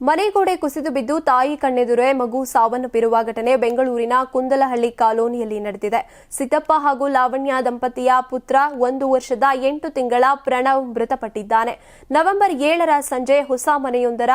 ಮನೆಗೋಡೆ ಕುಸಿದು ಬಿದ್ದು ತಾಯಿ ಕಣ್ಣೆದುರೇ ಮಗು ಸಾವನ್ನಪ್ಪಿರುವ ಘಟನೆ ಬೆಂಗಳೂರಿನ ಕುಂದಲಹಳ್ಳಿ ಕಾಲೋನಿಯಲ್ಲಿ ನಡೆದಿದೆ. ಸಿದ್ದಪ್ಪ ಹಾಗೂ ಲಾವಣ್ಯ ದಂಪತಿಯ ಪುತ್ರ ಒಂದು ವರ್ಷದ ಎಂಟು ತಿಂಗಳ ಪ್ರಣವ್ ಮೃತಪಟ್ಟಿದ್ದಾನೆ. ನವೆಂಬರ್ ಏಳರ ಸಂಜೆ ಹೊಸ ಮನೆಯೊಂದರ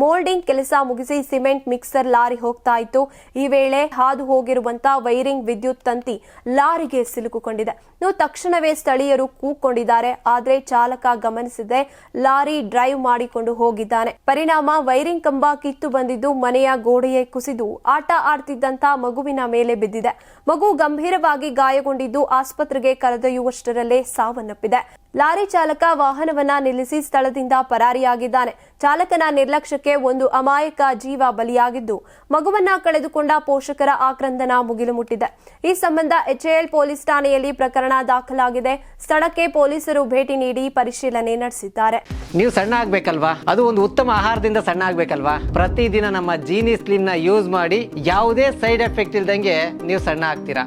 ಮೋಲ್ಡಿಂಗ್ ಕೆಲಸ ಮುಗಿಸಿ ಸಿಮೆಂಟ್ ಮಿಕ್ಸರ್ ಲಾರಿ ಹೋಗ್ತಾ ಇತ್ತು. ಈ ವೇಳೆ ಹಾದು ಹೋಗಿರುವಂತ ವೈರಿಂಗ್ ವಿದ್ಯುತ್ ತಂತಿ ಲಾರಿಗೆ ಸಿಲುಕುಕೊಂಡಿದೆ. ತಕ್ಷಣವೇ ಸ್ಥಳೀಯರು ಕೂಕೊಂಡಿದ್ದಾರೆ. ಆದರೆ ಚಾಲಕ ಗಮನಿಸದೆ ಲಾರಿ ಡ್ರೈವ್ ಮಾಡಿಕೊಂಡು ಹೋಗಿದ್ದಾನೆ. ಪರಿಣಾಮ ವೈರಿಂಗ್ ಕಂಬ ಕಿತ್ತು ಬಂದಿದ್ದು ಮನೆಯ ಗೋಡೆಯೇ ಕುಸಿದು ಆಟ ಆಡ್ತಿದ್ದಂತ ಮಗುವಿನ ಮೇಲೆ ಬಿದ್ದಿದೆ. ಮಗು ಗಂಭೀರವಾಗಿ ಗಾಯಗೊಂಡಿದ್ದು ಆಸ್ಪತ್ರೆಗೆ ಕರೆದೊಯ್ಯುವಷ್ಟರಲ್ಲೇ ಸಾವನ್ನಪ್ಪಿದೆ. ಲಾರಿ ಚಾಲಕ ವಾಹನವನ್ನ ನಿಲ್ಲಿಸಿ ಸ್ಥಳದಿಂದ ಪರಾರಿಯಾಗಿದ್ದಾನೆ. ಚಾಲಕನ ನಿರ್ಲಕ್ಷ್ಯಕ್ಕೆ ಒಂದು ಅಮಾಯಕ ಜೀವ ಬಲಿಯಾಗಿದ್ದು, ಮಗುವನ್ನ ಕಳೆದುಕೊಂಡ ಪೋಷಕರ ಆಕ್ರಂದನ ಮುಗಿಲು ಮುಟ್ಟಿದೆ. ಈ ಸಂಬಂಧ ಎಚ್ಎಎಲ್ ಪೊಲೀಸ್ ಠಾಣೆಯಲ್ಲಿ ಪ್ರಕರಣ ದಾಖಲಾಗಿದೆ. ಸ್ಥಳಕ್ಕೆ ಪೊಲೀಸರು ಭೇಟಿ ನೀಡಿ ಪರಿಶೀಲನೆ ನಡೆಸಿದ್ದಾರೆ. ನೀವು ಸಣ್ಣ ಆಗ್ಬೇಕಲ್ವಾ? ಅದು ಒಂದು ಉತ್ತಮ ಆಹಾರದಿಂದ ಸಣ್ಣ ಆಗ್ಬೇಕಲ್ವಾ? ಪ್ರತಿದಿನ ನಮ್ಮ ಜೀನಿ ಸ್ಲಿಮ್ನ ಯೂಸ್ ಮಾಡಿ ಯಾವುದೇ ಸೈಡ್ ಎಫೆಕ್ಟ್ ಇಲ್ದಂಗೆ ನೀವು ಸಣ್ಣ ಆಗ್ತೀರಾ?